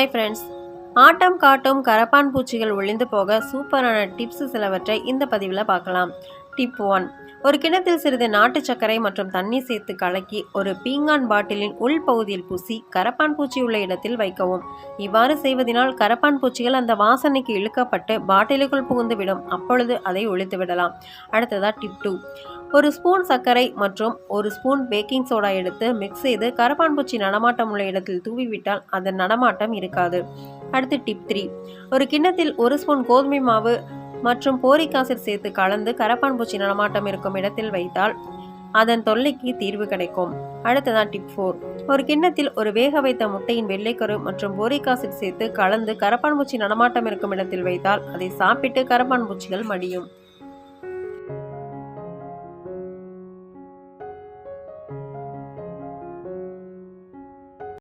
Hi friends ஆட்டம் காட்டும் கரப்பான் பூச்சிகள் ஒளிந்து போக சூப்பரான டிப்ஸ் சிலவற்றை இந்த பதிவில் பார்க்கலாம். டிப் ஒன் ஒரு கிணத்தில் சிறிது நாட்டு சர்க்கரை மற்றும் தண்ணீர் சேர்த்து கலக்கி ஒரு பீங்கான் பாட்டிலின் உள் பகுதியில் பூசி கரப்பான் பூச்சி உள்ள இடத்தில் வைக்கவும். இவ்வாறு செய்வதனால் கரப்பான் பூச்சிகள் அந்த வாசனைக்கு இழுக்கப்பட்டு பாட்டிலுக்குள் புகுந்து விடும் அப்பொழுது அதை ஒழித்து விடலாம். அடுத்ததா டிப் டூ ஒரு ஸ்பூன் சர்க்கரை மற்றும் ஒரு ஸ்பூன் பேக்கிங் சோடா எடுத்து மிக்ஸ் செய்து கரப்பான் பூச்சி நடமாட்டம் உள்ள இடத்தில் தூவிவிட்டால் அதன் நடமாட்டம் இருக்காது. அடுத்து டிப் த்ரீ ஒரு கிண்ணத்தில் ஒரு ஸ்பூன் கோதுமை மாவு மற்றும் போரிக் ஆசிட் சேர்த்து கலந்து கரப்பான் பூச்சி நடமாட்டம் இருக்கும் இடத்தில் வைத்தால் அதன் தொல்லைக்கு தீர்வு கிடைக்கும். அடுத்ததான் டிப் ஃபோர் ஒரு கிண்ணத்தில் ஒரு வேக வைத்த முட்டையின் வெள்ளைக்கரு மற்றும் போரிக் ஆசிட் சேர்த்து கலந்து கரப்பான் பூச்சி நடமாட்டம் இருக்கும் இடத்தில் வைத்தால் அதை சாப்பிட்டு கரப்பான் பூச்சிகள் மடியும்.